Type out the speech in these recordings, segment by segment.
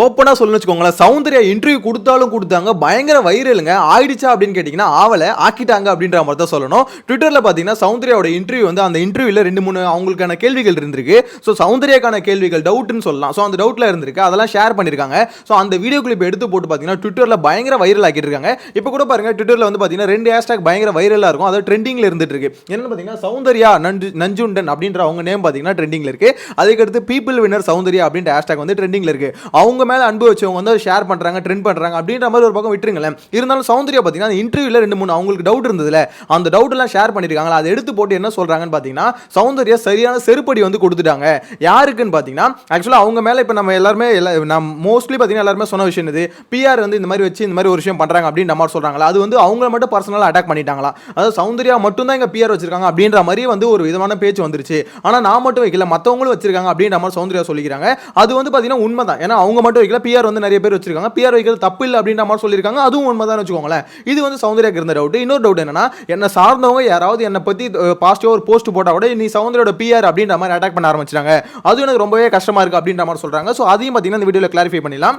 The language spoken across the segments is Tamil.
ஓப்பனாக சொல்லணும்னு வச்சுக்கோங்களேன். சௌந்தர்யா இன்டர்வியூ கொடுத்தாலும் கொடுத்தாங்க. பயங்கர வைரலுங்க ஆயிடுச்சா அப்படின்னு கேட்டிங்கன்னா ஆவலை. ஆக்கிட்டாங்க அப்படின்ற மாதிரி தான் சொல்லணும். ட்விட்டரில் பார்த்தீங்கன்னா சௌந்தர்யாவோட இன்டர்வியூ வந்து அந்த இன்டர்வியூவில் ரெண்டு மூணு அவங்களுக்கான கேள்விகள் இருந்திருக்கு. ஸோ சௌந்தர்யாக்கான கேள்விகள் டவுட்னு சொல்லலாம். ஸோ அந்த டவுட்டில் இருந்திருக்கு. அதெல்லாம் ஷேர் பண்ணியிருக்காங்க ஸோ அந்த வீடியோ கிளிப் எடுத்து போட்டு பார்த்தீங்கன்னா ட்விட்டரில் பயங்கர வைரல் ஆக்கிட்டு இருக்காங்க. இப்போ கூட பாருங்க ட்விட்டரில் வந்து பார்த்தீங்கன்னா ரெண்டு ஹேஷ்டாக் பயங்கர வைரலாக இருக்கும். அதாவது ட்ரெண்டிங்கில் இருந்துட்டு இருக்கு. என்னன்னு பார்த்தீங்கன்னா சௌந்தர்யா நஞ்சு நஞ்சுண்டன் அப்படின்ற அவங்க நேம் பார்த்தீங்கன்னா ட்ரெண்டிங்கில் இருக்குது அதுக்கடுத்து பீப்பிள் வினர் சௌந்தர்யா அப்படின்ற ஹேஷ்டாக் வந்து ட்ரெண்டிங்கில் இருக்குது அவங்க மேலே அன்பு வச்சவங்க வந்து ஷேர் பண்ணுறாங்க ட்ரெண்ட் பண்ணுறாங்க அப்படின்ற மாதிரி ஒரு பக்கம் விட்டுருங்களேன். இருந்தாலும் சௌந்தர்யா பார்த்தீங்கன்னா அந்த இன்டர்வியூவில் ரெண்டு மூணு அவங்களுக்கு டவுட் இருந்ததுல அந்த டவுட்லாம் ஷேர் பண்ணியிருக்காங்களா அதை எடுத்து போட்டு என்ன சொல்றாங்கன்னு பார்த்தீங்கன்னா சௌந்தர்யா சரியான செருப்படி வந்து கொடுத்துட்டாங்க. யாருக்குன்னு பார்த்தீங்கன்னா ஆக்சுவலாக அவங்க மேலே இப்போ நம்ம எல்லாருமே எல்லா நம்ம மோஸ்ட்லி பார்த்தீங்கன்னா எல்லாருமே சொன்ன விஷயம் இது பிஆர் வந்து இந்த மாதிரி வச்சு இந்த மாதிரி ஒரு விஷயம் பண்ணுறாங்க அப்படின்னு மாதிரி சொல்கிறாங்களா அது வந்து அவங்கள மட்டும் பர்சனலாக அட்டாக் பண்ணிட்டாங்களா? அதாவது சௌந்தர்யா மட்டும் தான் இங்கே பிஆர் வச்சிருக்காங்க அப்படின்ற மாதிரி வந்து ஒரு விதமான பேச்சு வந்துருச்சு. ஆனால் நான் மட்டும் வைக்கல மற்றவங்களும் வச்சிருக்காங்க அப்படின்ற மாதிரி சௌந்தர்யா சொல்லிக்கிறாங்க. அது வந்து பார்த்தீங்கன்னா உண்மை தான் ஏன்னா அவங்க மட்டும் வைக்கல பிஆர் வந்து நிறைய பேர் வச்சிருக்காங்க. பிஆர் வைக்கிறது தப்பு இல்லை அப்படின்ற மாதிரி சொல்லியிருக்காங்க. அதுவும் உண்மை தான் வச்சுக்கோங்களேன். இது வந்து சௌந்தர்யாக்கு இருந்த டவுட் இன்னொரு டவுட் என்னன்னா என்ன சார்ந்தவங்க யாராவது என்னை பற்றி பாசிட்டிவாக ஒரு போஸ்ட் போட்டால் கூட நீ சௌந்தரியோட பிஆர் அப்படின்ற மாதிரி அட்டாக் பண்ண ஆரம்பிச்சிட்டாங்க. அது எனக்கு ரொம்பவே கஷ்டமா இருக்கு அப்படின்ற மாதிரி சொல்கிறாங்க ஸோ அதையும் பார்த்தீங்கன்னா இந்த வீடியோவில் கிளாரிஃபை பண்ணிடலாம்.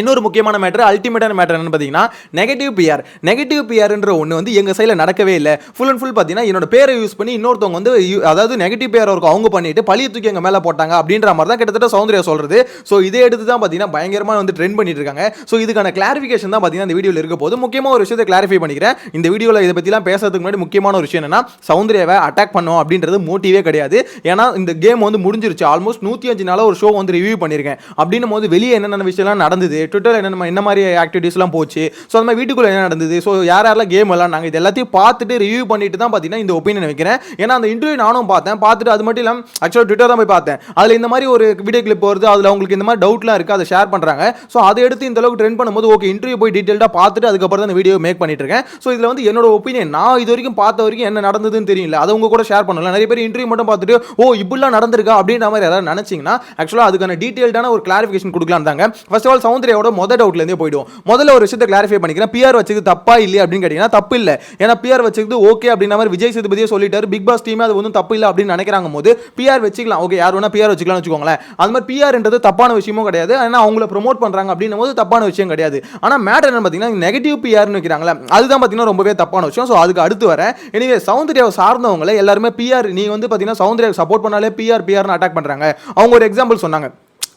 இன்னொரு முக்கியமான மேட்டர் அல்டிமேட்டான மேட்டர் என்னன்னு பார்த்தீங்கன்னா நெகட்டிவ் பிஆர் நெகட்டிவ் பிஆர்ன்ற ஒன்று வந்து எங்கள் சைடில் நடக்கவே இல்லை. ஃபுல் அண்ட் ஃபுல் பார்த்தீங்கன்னா என்னோட பேரை யூஸ் பண்ணி இன்னொருத்தவங்க வந்து அதாவது நெகட்டிவ் பிஆர் இருக்கும் அவங்க பண்ணிட்டு பழிய தூக்கி எங்கள் மேலே போட்டாங்க அப்படின்ற மாதிரி தான் கிட்டத்தட்ட சௌந்தர்யா சொல்கிறது ஸோ இதை எடுத்து தான் பார்த்தீங்கன்னா பயங்கரமாக வந்து ட்ரெண்ட் பண்ணிட்டு இருக்காங்க. ஸோ இதுக்கான கிளாரிஃபிகேஷன் தான் பார்த்தீங்கன்னா இந்த வீடியோவில் இருக்க போது முக்கியமாக ஒரு விஷயத்தை கிளாரிஃபை பண்ணிக்கிறேன். இந்த வீடியோவில் இதை பற்றிலாம் பேசுறதுக்கு முன்னாடி முக்கியமான ஒரு விஷயம் என்னன்னா சௌந்தர்யாவை அட்டாக் பண்ணோம் அப்படின்றது மோட்டிவே கிடையாது. ஏன்னா இந்த கேம் வந்து முடிஞ்சிருச்சு. ஆல்மோஸ்ட் நூற்றி அஞ்சு நாளாக ஒரு ஷோ வந்து ரிவ்யூ பண்ணியிருக்கேன் அப்படின்னும் போது வெளியே என்னென்ன விஷயம்லாம் நடந்தது ட்விட்டரில் என்ன என்ன மாதிரி ஆக்டிவிட்டீஸ்லாம் போச்சு? ஸோ அந்த மாதிரி வீட்டுக்குள்ளே என்ன நடந்தது? ஸோ யார் யாரெல்லாம் கேம் விளாண்டாங்க இது எல்லாத்தையும் பார்த்துட்டு ரிவ்யூ பண்ணிட்டு தான் பார்த்தீங்கன்னா இந்த ஒப்பீனியன் வைக்கிறேன். ஏன்னா அந்த இன்டர்வியூ நானும் பார்த்தேன். பார்த்துட்டு அது மட்டும் இல்லாமல் ஆக்சுவலாக ட்விட்டர் தான் போய் பார்த்தேன். அதில் இந்த மாதிரி ஒரு வீடியோ கிளிப் வருது. அதில் உங்களுக்கு இந்த மாதிரி டவுட்லாம் இருக்குது அதை ஷேர் பண்ணுறாங்க ஸோ அதை எடுத்து இந்த அளவுக்கு ட்ரெண்ட் பண்ணும்போது ஓகே இன்டர்வியூ போய் டீட்டெயிலாக பார்த்துட்டு அதுக்கப்புறம் தான் இந்த வீடியோ மேக் பண்ணிட்டு இருக்கேன். ஸோ இதில் வந்து என்னோட ஒப்பீனியன் நான் இது வரைக்கும் பார்த்த வரைக்கும் என்ன நடந்ததுன்னு தெரியல. அதை உங்க கூட ஷேர் பண்ணல நிறைய பேர் இன்டர்வியூ மட்டும் பார்த்துட்டு ஓ இப்படிலாம் நடந்திருக்கா அப்படின்ற மாதிரி யாராவது நினச்சிங்கன்னா ஆக்சுவலாக அதுக்கான டீட்டெயில்டான ஒரு கிளாரிஃபிகேஷன் கொடுக்கலாம் தாங்க. ஃபர்ஸ்ட் ஆஃப் ஆல் சௌந்தர்யாவோட மொதல் டவுட்லேருந்தே போயிடுவோம். முதல்ல ஒரு விஷயத்தை கிளாரிஃபை பண்ணிக்கிறேன். பிஆர் வச்சுக்கு தப்பா இல்லையா அப்படின்னு கேட்டிங்கன்னா தப்பு இல்லை. ஏன்னா பிஆர் வச்சது ஓகே அப்படின்ற மாதிரி விஜய் சேதுபதியே சொல்லிட்டாரு. பிக் பாஸ் டீமே அது ஒன்றும் தப்பு இல்லை அப்படின்னு நினைக்கிறாங்க போது பிஆர் வச்சுக்கலாம். ஓகே யார் வேணா பிஆர் வச்சுக்கலாம்னு வச்சுக்கோங்களேன். அது மாதிரி பிஆர்ன்றது தப்பான விஷயமும் கிடையாது. ஏன்னா அவங்கள ப்ரொமோட் பண்றாங்க அப்படின்னும் போது தப்பான விஷயம் கிடையாது. ஆனால் மேட்டர் என்ன பார்த்தீங்கன்னா நெகட்டிவ் பிஆர்னு வைக்கிறாங்களே அதுதான் பார்த்தீங்கன்னா ரொம்பவே தப்பான விஷயம். ஸோ அதுக்கு அடுத்து வரேன். எனவே சௌந்தர்யாவை சார்ந்தவங்களை எல்லாருமே பிஆர் நீ வந்து பார்த்தீங்கன்னா சௌந்தர்யாவை சப்போர்ட் பண்ணாலே பிஆர் பிஆர்னு அட்டாக் பண்றாங்க. அவங்க ஒரு எக்ஸாம்பிள் சொன்னாங்க.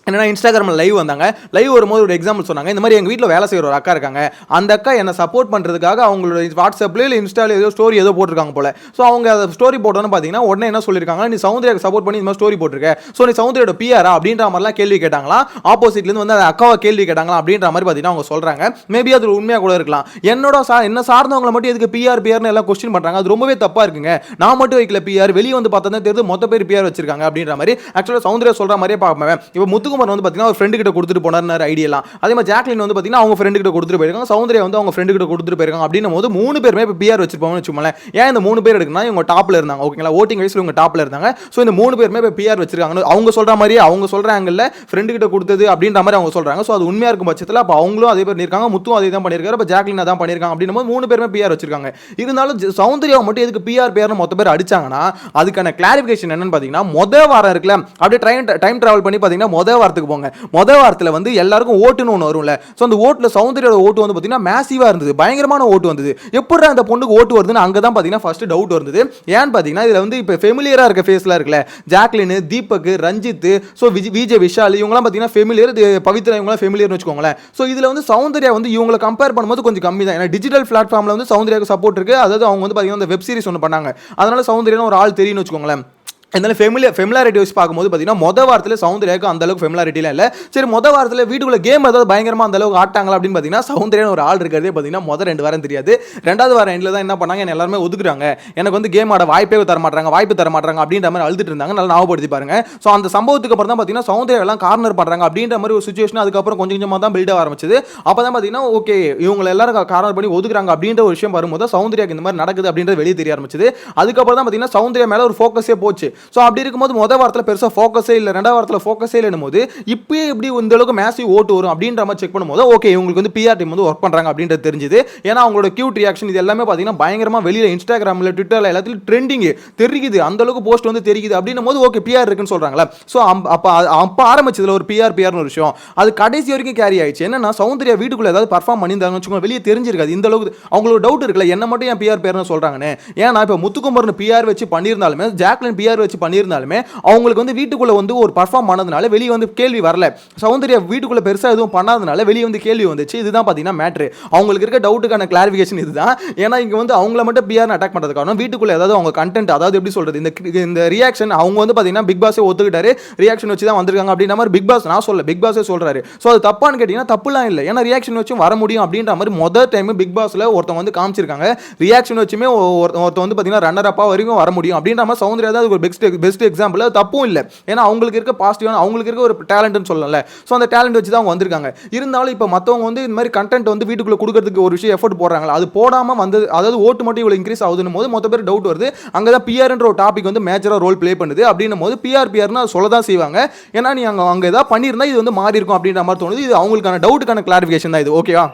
என்னன்னா இன்ஸ்டாகிராமில் லைவ் வந்தாங்க. லைவ் வரும்போது ஒரு எக்ஸாம்பிள் சொன்னாங்க. இந்த மாதிரி எங்கள் வீட்டில் வேலை செய்கிற ஒரு அக்கா இருக்காங்க. அந்த அக்கா என்னை சப்போர்ட் பண்ணுறதுக்காக அவங்களோட வாட்ஸ்அப்பில் இல்லை இன்ஸ்டாவில் ஏதோ ஸ்டோரி ஏதோ போட்டிருக்காங்க போல. ஸோ அவங்க அதை ஸ்டோரி போட்டோன்னு பார்த்தீங்கன்னா உடனே என்ன சொல்லியிருக்காங்க நீ சௌந்தர்யாக்கு சப்போர்ட் பண்ணி இந்த மாதிரி ஸ்டோரி போட்டிருக்க. ஸோ நீ சவுந்தரியோட பிஆரா அப்படின்ற மாதிரிலாம் கேள்வி கேட்டாங்களா? ஆப்போசிட்லேருந்து வந்து அந்த அக்காவை கேள்வி கேட்டாங்களா? அப்படின்ற மாதிரி பார்த்தீங்கன்னா அவங்க சொல்கிறாங்க மேபி அது உண்மையாக கூட இருக்கலாம். என்னோட சா என்ன சார்ந்தவங்களை மட்டும் எதுக்கு பிஆர் பிஆர்னு எல்லாம் கொஸ்டின் பண்ணுறாங்க அது ரொம்பவே தப்பாக இருக்குங்க. நான் மட்டும் வைக்கல பிஆர் வெளியே வந்து பார்த்தா தான் தெரியுது மொத்த பேர் பிஆர் வச்சிருக்காங்க அப்படின்ற மாதிரி. ஆக்சுவலாக சவுந்தரியா சொல்கிற மாதிரியே பார்ப்பேன். இப்போ முத்துக்குமார் வந்து பார்த்தீங்கன்னா ஒரு ஃப்ரெண்டு கிட்ட கொடுத்துட்டு போனார் ஐடியெல்லாம் அதே மாதிரி ஜாக்லின் வந்து பார்த்தீங்கன்னா அவங்க ஃப்ரெண்டு கிட்ட கொடுத்துட்டு போயிருக்காங்க. சௌந்தர்யா வந்து அவங்க ஃப்ரெண்டு கிட்ட கொடுத்துட்டு போயிருக்காங்க. அப்படின்னும் போது மூணு பேருமே இப்போ பிஆர் வச்சிருப்பாங்கன்னு வச்சுக்கோங்களேன். ஏன் இந்த மூணு பேர் எடுக்குன்னா இவங்க டாப்ல இருந்தாங்க. ஓகேங்களா ஓட்டிங் வயசில் இவங்க டாப்ல இருந்தாங்க. ஸோ இந்த மூணு பேருமே இப்போ பிஆர் வச்சிருக்காங்க அவங்க சொல்ற மாதிரி அவங்க சொல்ற ஆங்கிள் ஃப்ரெண்டு கிட்ட கொடுத்தது அப்படின்ற மாதிரி அவங்க சொல்றாங்க. ஸோ அது உண்மையா இருக்கும் பட்சத்தில் அப்போ அவங்களும் அதே பேர் இருக்காங்க. முத்தும் அதே தான் பண்ணியிருக்காரு. இப்போ ஜாக்லின் அதான் பண்ணியிருக்காங்க அப்படின்னும் போது மூணு பேருமே பிஆர் வச்சிருக்காங்க. இருந்தாலும் சௌந்தர்யா மட்டும் எதுக்கு பிஆர் பிஆர்னு மொத்த பேர் அடிச்சாங்கன்னா அதுக்கான கிளாரிஃபிகேஷன் என்னன்னு பார்த்தீங்கன்னா மொத வாரம் இருக்குல்ல அப்படியே ட்ரெயின் டைம் டிராவல் பண்ணி பார்த்தீங்கன்னா மொதல் வாரத்துக்கு போங்க. மொத வாரத்தில் வந்து எல்லாருக்கும் ஓட்டுன்னு ஒன்று வரும்ல. ஸோ அந்த ஓட்டில் சௌந்தரியோட ஓட்டு வந்து பார்த்தீங்கன்னா மேசிவாக இருந்தது. பயங்கரமான ஓட்டு வந்தது. எப்படி அந்த பொண்ணுக்கு ஓட்டு வருதுன்னு அங்கே தான் பார்த்தீங்கன்னா ஃபர்ஸ்ட் டவுட் வந்தது. ஏன்னு பார்த்தீங்கன்னா இதில் வந்து இப்போ ஃபெமிலியராக இருக்க ஃபேஸ்லாம் இருக்குல்ல. ஜாக்லின் தீபக் ரஞ்சித் ஸோ விஜய் விஜய் விஷால் இவங்கலாம் பார்த்தீங்கன்னா ஃபெமிலியர் பவித்ரா இவங்களாம் ஃபெமிலியர்னு வச்சுக்கோங்களேன். ஸோ இதில் வந்து சௌந்தர்யா வந்து இவங்களை கம்பேர் பண்ணும்போது கொஞ்சம் கம்மி தான் ஏன்னா டிஜிட்டல் பிளாட்ஃபார்மில் வந்து சௌந்தர்யாவுக்கு சப்போர்ட் இருக்குது அதாவது அவங்க வந்து பார்த்தீங்கன்னா அந்த வெப் சீரிஸ் ஒன்று பண்ணாங்க. அதனால சௌந்தர்யான்னு ஒரு ஆள் தெரியும்னு வச்சுக்கோங்களேன். இருந்தாலும் ஃபெமிலியர் ஃபெமிலாரிட்டி வச்சு பார்க்கும்போது பார்த்தீங்கன்னா மொதல் வாரத்தில் சௌந்தர்யாவுக்கு அந்த அளவுக்கு ஃபெமிலாரிட்டிலாம் இல்லை சரி மொதல் வாரத்தில் வீட்டுக்குள்ள கேம் ஏதாவது பயங்கரமாக அந்த அளவுக்கு ஆட்டாங்களா அப்படின்னு பார்த்தீங்கன்னா சௌந்தர்யான ஒரு ஆள் இருக்கிறதே பார்த்தீங்கன்னா மொதல் ரெண்டு வாரம் தெரியாது ரெண்டாவது வாரம் எண்டில் தான் என்ன பண்ணாங்க என்ன எல்லாருமே ஒதுக்குறாங்க எனக்கு வந்து கேம் ஆட வாய்ப்பே தர மாட்டாங்க வாய்ப்பு தர மாட்டாங்க அப்படின்ற மாதிரி அழுதுட்டு இருந்தாங்க நல்லா ஞாபகப்படுத்தி பாருங்க ஸோ அந்த சம்பவத்துக்கு அப்புறம் தான் பார்த்தீங்கன்னா சௌந்தர்யா எல்லாம் கார்னர் பண்ணுறாங்க அப்படின்ற மாதிரி ஒரு சுச்சுவேஷன் அதுக்கப்புறம் கொஞ்சம் கொஞ்சமாக தான் பில்ட் ஆரம்பிச்சது அப்போ தான் பார்த்தீங்கன்னா ஓகே இவங்க எல்லாரும் கார்னர் பண்ணி ஒதுக்குறாங்க அப்படின்ற ஒரு விஷயம் வரும்போது சௌந்தர்யாக்கு இந்த மாதிரி நடக்குது அப்படின்றது வெளியே தெரிய ஆரம்பிச்சது அதுக்கப்புறம் தான் பார்த்தீங்கன்னா சௌந்தர்யா மேலே ஒரு ஃபோக்கஸே போச்சு ஸோ அப்படி இருக்கும்போது முதல் வாரத்தில் பெருசாக ஃபோக்கஸே இல்லை. ரெண்டாவது வாரத்தில் ஃபோக்கஸே இல்லைனும் போது இப்பயே இப்படி இந்த அளவுக்கு மேசிவ் ஓட்டு வரும் அப்படின்ற மாதிரி செக் பண்ணும்போது ஓகே இவங்களுக்கு வந்து பிஆர் டீம் வந்து ஒர்க் பண்ணுறாங்க அப்படின்றது தெரிஞ்சுது. ஏன்னா அவங்களோட கியூட் ரியாக்ஷன் இது எல்லாமே பார்த்தீங்கன்னா பயங்கரமாக வெளியில் இன்ஸ்டாகிராமில் ட்விட்டரில் எல்லாத்துலையும் ட்ரெண்டிங் தெரியுது. அந்த அளவுக்கு போஸ்ட் வந்து தெரியுது அப்படின்னும் போது ஓகே பிஆர் இருக்குன்னு சொல்கிறாங்களா ஸோ அப்போ அப்போ ஆரம்பிச்சதுல ஒரு பிஆர் பிஆர்னு ஒரு விஷயம். அது கடைசி வரைக்கும் கேரி ஆயிடுச்சு. என்னன்னா சௌந்தர்யா வீட்டுக்குள்ள ஏதாவது பர்ஃபார்ம் பண்ணியிருந்தாங்கன்னு வச்சுக்கோங்க வெளியே தெரிஞ்சிருக்காது. இந்த அளவுக்கு அவங்களுக்கு டவுட் இருக்குல்ல என்ன மட்டும் ஏன் பிஆர் பேர்னு சொல்கிறாங்கன்னு ஏன்னா இப்போ முத்துக்குமரன் பிஆர் வச்சு பண்ணியிருந்தாலுமே ஜாக்லின் பிஆர் வச்சு பண்ணியிருந்தாலுமே அவங்களுக்கு வந்து வீட்டுக்குள்ளே வந்து ஒரு பர்ஃபார்ம் பண்ணதுனால வெளியே வந்து கேள்வி வரல. சௌந்தர்யா வீட்டுக்குள்ளே பெருசாக எதுவும் பண்ணாதனால வெளியே வந்து கேள்வி வந்துச்சு. இதுதான் பார்த்தீங்கன்னா மேட்ரு அவங்களுக்கு இருக்க டவுட்டுக்கான கிளாரிஃபிகேஷன் இதுதான். ஏன்னா இங்கே வந்து அவங்கள மட்டும் பிஆர் அட்டாக் பண்ணுறது காரணம் வீட்டுக்குள்ளே ஏதாவது அவங்க கண்டென்ட் அதாவது எப்படி சொல்கிறது இந்த இந்த ரியாக்ஷன் அவங்க வந்து பார்த்தீங்கன்னா பிக் பாஸே ஒத்துக்கிட்டாரு. ரியாக்ஷன் வச்சு தான் வந்திருக்காங்க அப்படின்ற மாதிரி பிக் பாஸ் நான் சொல்ல பிக் பாஸே சொல்கிறாரு ஸோ அது தப்பான்னு கேட்டிங்கன்னா தப்புலாம் இல்லை. ஏன்னா ரியாக்ஷன் வச்சும் வர முடியும் அப்படின்ற மாதிரி மொதல் டைம் பிக் பாஸில் ஒருத்தவங்க வந்து காமிச்சிருக்காங்க. ரியாக்ஷன் வச்சுமே ஒருத்தன் வந்து பார்த்தீங்கன்னா ரன்னர் அப்பா வரைக்கும் வர முடியும் அப்படின்ற மாதிரி சௌந்தர்யா தான் அதுக்கு ஒரு பெஸ்ட் பெஸ்ட் எக்ஸாம்பிள் அது தப்பும் இல்லை. ஏன்னா அவங்களுக்கு இருக்க பாசிட்டிவான அவங்களுக்கு இருக்க ஒரு டேலண்ட்னு சொல்லல ஸோ அந்த டேலண்ட் வச்சு தான் அவங்க வந்திருக்காங்க. இருந்தாலும் இப்போ மற்றவங்க வந்து இந்த மாதிரி கண்டென்ட் வந்து வீட்டுக்குள்ளே கொடுக்கறதுக்கு ஒரு விஷயம் எஃபோர்ட் போடுறாங்களா? அது போடாமல் வந்து அதாவது ஓட்டு மட்டும் இவ்வளோ இன்க்ரீஸ் ஆகுதுன்னு போது மொத்த பேர் டவுட் வருது. அங்கே தான் பிஆர்ன்ற ஒரு டாபிக் வந்து மேஜராக ரோல் ப்ளே பண்ணுது. அப்படின்னும் போது பிஆர் பிஆர்னு சொல்ல தான் செய்வாங்க. ஏன்னா நீ அங்கே அங்கே ஏதாவது பண்ணியிருந்தா இது வந்து மாறி இருக்கும் அப்படின்ற மாதிரி தோணுது. இது அவங்களுக்கான டவுட்டுக்கான கிளாரிஃபிகேஷன் தான் இது. ஓகேவா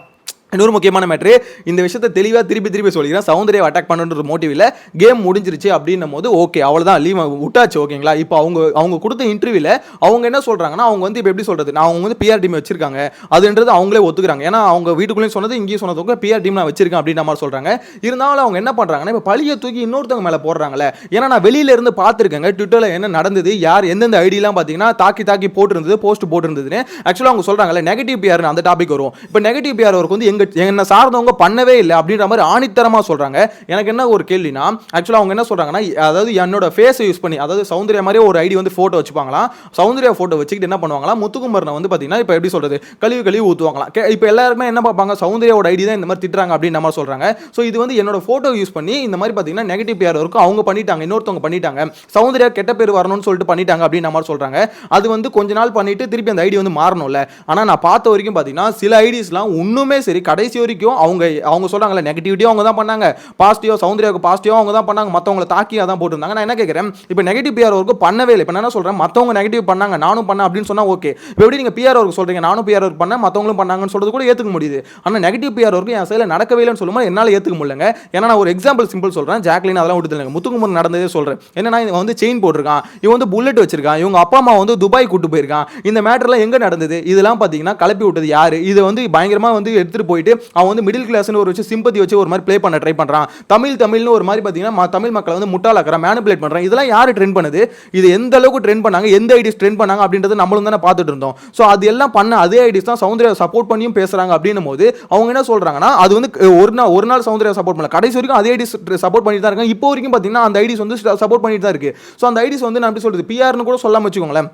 இன்னொரு முக்கியமான மேட்ரு இந்த விஷயத்தை தெளிவாக திருப்பி திருப்பி சொல்லிக்கிறேன். சௌந்தர்யா அட்டாக் பண்ணுன்ற மோட்டிவ் இல்லை கேம் முடிஞ்சிருச்சு அப்படின்னும் போது ஓகே அவ்வளோதான் லீவ் விட்டாச்சு ஓகேங்களா இப்போ அவங்க அவங்க கொடுத்த இன்டர்வியூவில் அவங்க என்ன சொல்கிறாங்கன்னா அவங்க வந்து இப்போ எப்படி சொல்கிறது நான் அவங்க வந்து பிஆர் டீம் வச்சிருக்காங்க. அதுன்றது அவங்களே ஒத்துக்கிறாங்க. ஏன்னா அவங்க வீட்டுக்குள்ளேயும் சொன்னது இங்கேயும் சொன்னதுக்கு பிஆர் டீம் நான் வச்சிருக்கேன் அப்படின்ற மாதிரி சொல்கிறாங்க இருந்தாலும் அவங்க என்ன பண்ணுறாங்கன்னா இப்போ பழியை தூக்கி இன்னொருத்தவங்க மேலே போடுறாங்களே ஏன்னா நான் வெளியில இருந்து பார்த்துருக்கேங்க. ட்விட்டரில் என்ன நடந்தது? யார் எந்தெந்த ஐடியெலாம் பார்த்தீங்கன்னா தாக்கி தாக்கி போட்டிருந்தது போஸ்ட் போட்டிருந்ததுன்னு. ஆக்சுவலாக அவங்க சொல்கிறாங்கல்ல நெகட்டிவ் பிஆர்னு அந்த டாபிக் வரும். இப்போ நெகட்டிவ் பிஆர் ஒர்க் வந்து எங்க என்னை சார்ந்தவங்க பண்ணவே இல்லை அப்படின்ற மாதிரி ஆணித்தரமாக சொல்கிறாங்க எனக்கு என்ன ஒரு கேள்வினா ஆக்சுவலாக அவங்க என்ன சொல்கிறாங்கன்னா அதாவது என்னோட ஃபேஸை யூஸ் பண்ணி அதாவது சௌந்தர்யா மாதிரி ஒரு ஐடி வந்து ஃபோட்டோ வச்சுப்பாங்களாம். சௌந்தர்யா ஃபோட்டோ வச்சுக்கிட்டு என்ன பண்ணுவாங்களா முத்துக்குமரனை வந்து பார்த்தீங்கன்னா இப்போ எப்படி சொல்கிறது கழிவு கழிவு ஊற்றுவாங்களாம் இப்போ எல்லாருமே என்ன பார்ப்பாங்க? சௌந்தர்யாவோட ஐடி தான் இந்த மாதிரி திட்டுறாங்க அப்படின்னு மாதிரி சொல்கிறாங்க ஸோ இது வந்து என்னோட ஃபோட்டோ யூஸ் பண்ணி இந்த மாதிரி பார்த்தீங்கன்னா நெகட்டிவ் பேர் இருக்கும் அவங்க பண்ணிட்டாங்க. இன்னொருத்தவங்க பண்ணிட்டாங்க. சௌந்தர்யா கெட்ட பேர் வரணும்னு சொல்லிட்டு பண்ணிட்டாங்க அப்படின்னு மாதிரி சொல்கிறாங்க அது வந்து கொஞ்ச நாள் பண்ணிட்டு திருப்பி அந்த ஐடி வந்து மாறணும்ல. ஆனால் நான் பார்த்த வரைக்கும் பார்த்தீங்கன்னா சில ஐடிஸ்லாம் ஒன்றுமே சரி கடைசி வரைக்கும் அவங்க அவங்க சொல்கிறாங்களே நெகட்டிவிட்டியும் அவங்க தான் பண்ணாங்க. பாசிட்டிவ் சௌந்தர்யாவுக்கு பாசிட்டிவ் அவங்க தான் பண்ணாங்க. மற்றவங்களை தாக்கி அதான் போட்டிருந்தாங்க. நான் என்ன கேட்குறேன் இப்போ நெகட்டிவ் பிஆர் ஒர்க்கு பண்ணவே இல்லை. இப்போ நான் என்ன சொல்கிறேன் மற்றவங்க நெகட்டிவ் பண்ணாங்க. நானும் பண்ணேன் அப்படின்னு சொன்னால் ஓகே இப்போ எப்படி நீங்கள் பிஆர் ஒர்க் சொல்கிறீங்க நானும் பிஆர் ஒர்க் பண்ணேன். மற்றவங்களும் பண்ணாங்கன்னு சொல்கிறது கூட ஏற்றுக்க முடியுது. ஆனால் நெகட்டிவ் பிஆர் ஒர்க்கு என் சைடில் நடக்கவே இல்லைன்னு சொல்லும்போது என்னால் ஏற்றுக்க முடியலங்க. ஏன்னா நான் ஒரு எக்ஸாம்பிள் சிம்பிள் சொல்கிறேன் ஜாக்லின் அதெல்லாம் விட்டுதில்லைங்க முத்துக்குமர் நடந்ததே சொல்கிறேன் என்னன்னா இவன் வந்து செயின் போட்டிருக்கான். இவன் வந்து புல்லட் வச்சிருக்கான். இவங்க அப்பா அம்மா வந்து துபாய் கூட்டு போயிருக்கான். இந்த மேட்டர்லாம் எங்கே நடந்தது? இதெல்லாம் பார்த்தீங்கன்னா கலப்பி விட்டது யார்? இதை வந்து பயங்கரமாக வந்து எடுத்துகிட்டு போய் போயிட்டு அவன் வந்து மிடில் கிளாஸ்னு ஒரு வச்சு சிம்பதி வச்சு ஒரு மாதிரி ப்ளே பண்ண ட்ரை பண்ணுறான் தமிழ் தமிழ்னு ஒரு மாதிரி பார்த்தீங்கன்னா தமிழ் மக்களை வந்து முட்டாளாக்குறான் மேனுபுலேட் பண்ணுறான் இதெல்லாம் யார் ட்ரெண்ட் பண்ணுது? இது எந்த அளவுக்கு ட்ரெண்ட் பண்ணாங்க? எந்த ஐடிஸ் ட்ரெண்ட் பண்ணாங்க? அப்படின்றத நம்மளும் தானே பார்த்துட்டு இருந்தோம். ஸோ அது எல்லாம் பண்ண அதே ஐடிஸ் தான் சௌந்தர்யா சப்போர்ட் பண்ணியும் பேசுகிறாங்க அப்படின்னும் போது அவங்க என்ன சொல்கிறாங்கன்னா அது வந்து ஒரு நாள் ஒரு நாள் சௌந்தர்யா சப்போர்ட் பண்ணல. கடைசி வரைக்கும் அதே ஐடிஸ் சப்போர்ட் பண்ணிட்டு தான் இருக்காங்க. இப்போ வரைக்கும் பார்த்தீங்கன்னா அந்த ஐடிஸ் வந்து சப்போர்ட் பண்ணிட்டு தான் இருக்குது ஸோ அந்த ஐடிஸ் வந்து நான் எப்படி சொல்கிறது பிஆர்னு கூட சொல்லாமல் வச்சுக்கோங்களேன்.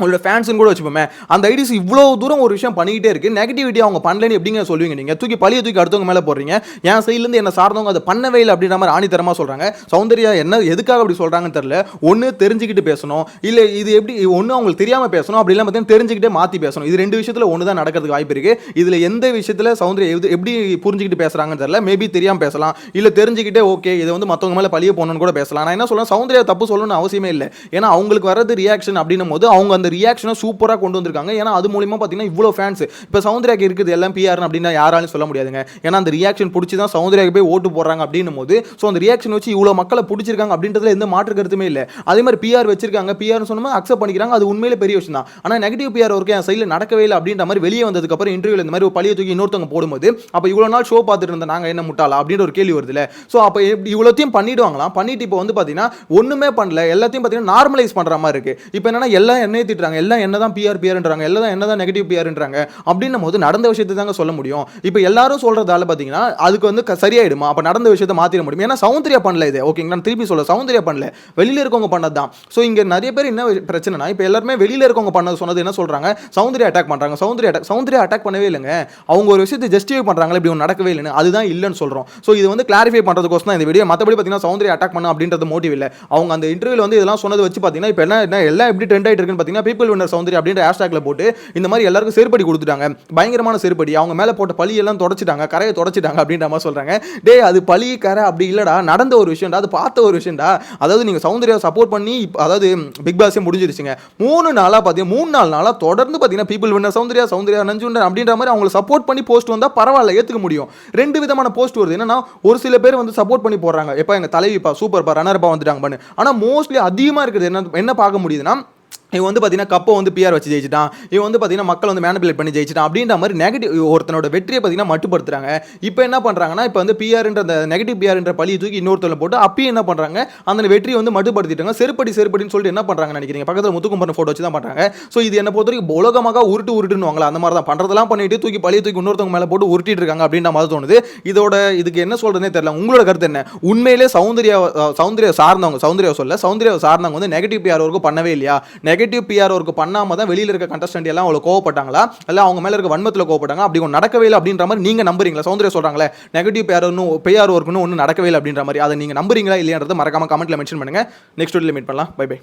உங்களோட ஃபேன்ஸுன்னு கூட வச்சுப்போமே அந்த ஐடிஸ் இவ்வளோ தூரம் ஒரு விஷயம் பண்ணிக்கிட்டே இருக்குது நெகட்டிவிட்டி அவங்க பண்ணலன்னு எப்படிங்க சொல்லுவீங்க நீங்கள் தூக்கி பழிய தூக்கி அடுத்தவங்க மேலே போடுறீங்க. என் சைட்லேருந்து என்ன சார்ந்தவங்க அதை பண்ணவே இல்லை அப்படின்ற மாதிரி ஆணித்தரமாக சொல்கிறாங்க சௌந்தர்யா என்ன எதுக்காக அப்படி சொல்கிறாங்கன்னு தெரில ஒன்று தெரிஞ்சுக்கிட்டு பேசணும். இல்லை இது எப்படி ஒன்று அவங்களுக்கு தெரியாமல் பேசணும். அப்படி இல்லை பார்த்தீங்கன்னா தெரிஞ்சுக்கிட்டே மாற்றி பேசணும். இது ரெண்டு விஷயத்தில் ஒன்று தான் நடக்கிறதுக்கு வாய்ப்பு இருக்குது இதில் எந்த விஷயத்தில் சௌந்தர்யா எது எப்படி புரிஞ்சுக்கிட்டு பேசுகிறாங்கன்னு தெரில மேபி தெரியாமல் பேசலாம். இல்லை தெரிஞ்சுக்கிட்டே ஓகே இதை வந்து மற்றவங்க மேலே பழிய போகணும்னு கூட பேசலாம். நான் என்ன சொல்கிறேன் சௌந்தர்யா தப்பு சொல்லணும்னு அவசியமே இல்லை. ஏன்னா அவங்களுக்கு வர்றது ரியாக்ஷன் அப்படின்னும் போது அவங்க அந்த ரியாக்ஷனை சூப்பராக கொண்டு வந்திருக்காங்க. ஏன்னா அது மூலியமாக பார்த்தீங்கன்னா இவ்வளோ ஃபேன்ஸ் இப்போ சவுந்தர்யாக்கு இருக்குது எல்லாம் பிஆர் அப்படின்னா யாராலும் சொல்ல முடியாதுங்க. ஏன்னா அந்த ரியாக்ஷன் பிடிச்சி தான் சவுந்தர்யாக்கு போய் ஓட்டு போடுறாங்க அப்படின்னும் போது ஸோ அந்த ரியாக்ஷன் வச்சு இவ்வளோ மக்களை பிடிச்சிருக்காங்க அப்படின்றதுல எந்த மாற்று கருத்துமே இல்லை. அதே மாதிரி பிஆர் வச்சிருக்காங்க. பிஆர் சொன்னோம் அக்செப்ட் பண்ணிக்கிறாங்க. அது உண்மையிலே பெரிய விஷயம் தான். ஆனால் நெகட்டிவ் பிஆர் ஒர்க்கு என் சைடில் நடக்கவே இல்லை அப்படின்ற மாதிரி வெளியே வந்ததுக்கப்புறம் இன்டர்வியூல இந்த மாதிரி ஒரு பழிய தூக்கி இன்னொருத்தவங்க போடும்போது அப்போ இவ்வளோ நாள் ஷோ பார்த்துட்டு இருந்த நாங்கள் என்ன முட்டாளா அப்படின்ற ஒரு கேள்வி வருதுல்ல. ஸோ அப்போ இவ்வளோத்தையும் பண்ணிடுவாங்களாம். பண்ணிட்டு இப்போ வந்து பார்த்தீங்கன்னா ஒன்றுமே பண்ணல. எல்லாத்தையும் பார்த்தீங்கன்னா நார்மலைஸ் பண்ணுற மாதிரி இருக்குது இப்போ என்னன்னா எல்லாம் எண்ணெய் திட்டுறாங்க எல்லாம் என்ன தான் பிஆர் பிஆர்ன்றாங்க எல்லாம் என்னதான் என்ன தான் நெகட்டிவ் பிஆர்ன்றாங்க அப்படின்னும் போது நடந்த விஷயத்தை தாங்க சொல்ல முடியும். இப்போ எல்லாரும் சொல்றதால பார்த்தீங்கன்னா அதுக்கு வந்து சரியாயிடுமா? அப்போ நடந்த விஷயத்தை மாற்றிட முடியும்? ஏன்னா சௌந்தர்யா பண்ணல இது. ஓகேங்களா நான் திருப்பி சொல்ல சௌந்தர்யா பண்ணல. வெளியில் இருக்கவங்க பண்ணது தான். ஸோ இங்கே நிறைய பேர் என்ன பிரச்சனைனா இப்போ எல்லாருமே வெளியில் இருக்கவங்க பண்ணது சொன்னது என்ன சொல்கிறாங்க சௌந்தர்யா அட்டாக் பண்ணுறாங்க சௌந்தர்யா அட்டாக் சௌந்தர்யா அட்டாக் பண்ணவே இல்லைங்க. அவங்க ஒரு விஷயத்தை ஜஸ்டிஃபை பண்ணுறாங்களே இப்படி ஒன்று நடக்கவே இல்லைன்னு. அதுதான் இல்லைன்னு சொல்கிறோம் ஸோ இது வந்து கிளாரிஃபை பண்ணுறதுக்கோசம் தான் இந்த வீடியோ மற்றபடி பார்த்தீங்கன்னா சௌந்தர்யா அட்டாக் பண்ண அப்படின்றது மோட்டிவ் இல்லை. அவங்க அந்த இன்டர்வியூவில் வந்து இதெல்லாம் சொன்னது வச்சு பார்த்தீங்கன்னா இப்போ என்ன என்ன எல்லாம் எப்படி ட்ரெண்ட் ஆகிட்டு இருக்குன்னு பார்த்தீங்கன்னா பீப்பிள் வின்னர் சௌந்தரி அப்படின்ற ஹேஷ்டாக்ல போட்டு இந்த மாதிரி எல்லாருக்கும் செருப்படி கொடுத்துட்டாங்க. பயங்கரமான செருப்படி. அவங்க மேலே போட்ட பழியெல்லாம் தொடச்சிட்டாங்க. கரையை தொடச்சிட்டாங்க அப்படின்ற மாதிரி சொல்கிறாங்க டே அது பழி கரை அப்படி இல்லைடா. நடந்த ஒரு விஷயம்டா. அது பார்த்த ஒரு விஷயம்டா. அதாவது நீங்கள் சௌந்தர்யா சப்போர்ட் பண்ணி அதாவது பிக் பாஸே முடிஞ்சிருச்சுங்க. மூணு நாளாக பார்த்தீங்கன்னா மூணு நாள் நாளாக தொடர்ந்து பார்த்தீங்கன்னா பீப்பிள் வின்னர் சௌந்தர்யா சௌந்தர்யா நஞ்சுண்டன் அப்படின்ற மாதிரி அவங்களை சப்போர்ட் பண்ணி போஸ்ட் வந்தால் பரவாயில்ல ஏற்றுக்க முடியும். ரெண்டு விதமான போஸ்ட் வருது. என்னன்னா ஒரு சில பேர் வந்து சப்போர்ட் பண்ணி போடுறாங்க. எப்போ எங்கள் தலைவிப்பா சூப்பர்ப்பா ரன்னர்ப்பா வந்துட்டாங்க பண்ணு ஆனால் மோஸ்ட்லி அதிகமாக இருக்கிறது என்ன என்ன பார்க்க முடியுதுன்னா இவன் வந்து பார்த்தீங்கன்னா கப்பை வந்து பிஆர் வச்சு ஜெயிச்சிட்டான். இவன் வந்து பார்த்தீங்கன்னா மக்கள் வந்து மேனிபுலேட் பண்ணி ஜெயிச்சிட்டான். அப்படின்ற மாதிரி நெகட்டிவ் ஒருத்தனோட வெற்றியை பார்த்தீங்கன்னா மட்டுப்படுத்துறாங்க. இப்போ என்ன பண்ணுறாங்கன்னா இப்போ வந்து பிஆர்ன்ற அந்த நெகட்டிவ் பிஆர்ன்ற பழியை தூக்கி இன்னொருத்தல போட்டு அப்பயும் என்ன பண்ணுறாங்க அந்த வெற்றியை வந்து மட்டுப்படுத்திட்டாங்க செருப்படி செருப்படின்னு சொல்லிட்டு என்ன பண்ணுறாங்க நினைக்கிறீங்க? பக்கத்தில் முத்துக்கும்பரன் ஃபோட்டோ வச்சு தான் பண்ணுறாங்க ஸோ இது என்ன பொறுத்த வரைக்கும் உலகமாக உருட்டு உருட்டுன்னுவாங்களா அந்த மாதிரி தான் பண்ணுறதெல்லாம் பண்ணிட்டு தூக்கி பழியை தூக்கி இன்னொருத்தவங்க மேலே போட்டு உருட்டிட்டு இருக்காங்க அப்படின்ற மாதிரி தோணுது. இதோட இதுக்கு என்ன சொல்கிறதுனே தெரியல. உங்களோட கருத்து என்ன? உண்மையிலே சௌந்தர்யா சௌந்தர்யா சார்ந்தவங்க சௌந்தர்யா சொல்ல சௌந்தர்யா சார்ந்தவங்க வந்து நெகட்டிவ் பிஆர் ஒர்க்கு பண்ணவே இல்லையா? நெகட்டிவ் நெகட்டிவ் பிஆர் ஒர்க் பண்ணாம தான் வெளியில இருக்க கண்டஸ்டன்ட் எல்லாம் அவ்வளோ கோவப்பட்டாங்களா? இல்லை அவங்க மேல இருக்க வன்மத்தில் கோவப்பட்டாங்க அப்படி ஒன்று நடக்கவே இல்லை அப்படின்ற மாதிரி நீங்க நம்புறீங்களா? சௌந்தர்யா சொல்றாங்களே நெகட்டிவ் பிஆர் ஒன்றும் பிஆர் ஒர்க்குன்னு ஒன்றும் நடக்கவே இல்லை அப்படின்ற மாதிரி. அதை நீங்க நம்புறீங்களா? இல்லையான்றதை மறக்காம கமெண்ட்ல மென்ஷன் பண்ணுங்க. நெக்ஸ்ட் வீடியோ மீட் பண்ணலாம். Bye bye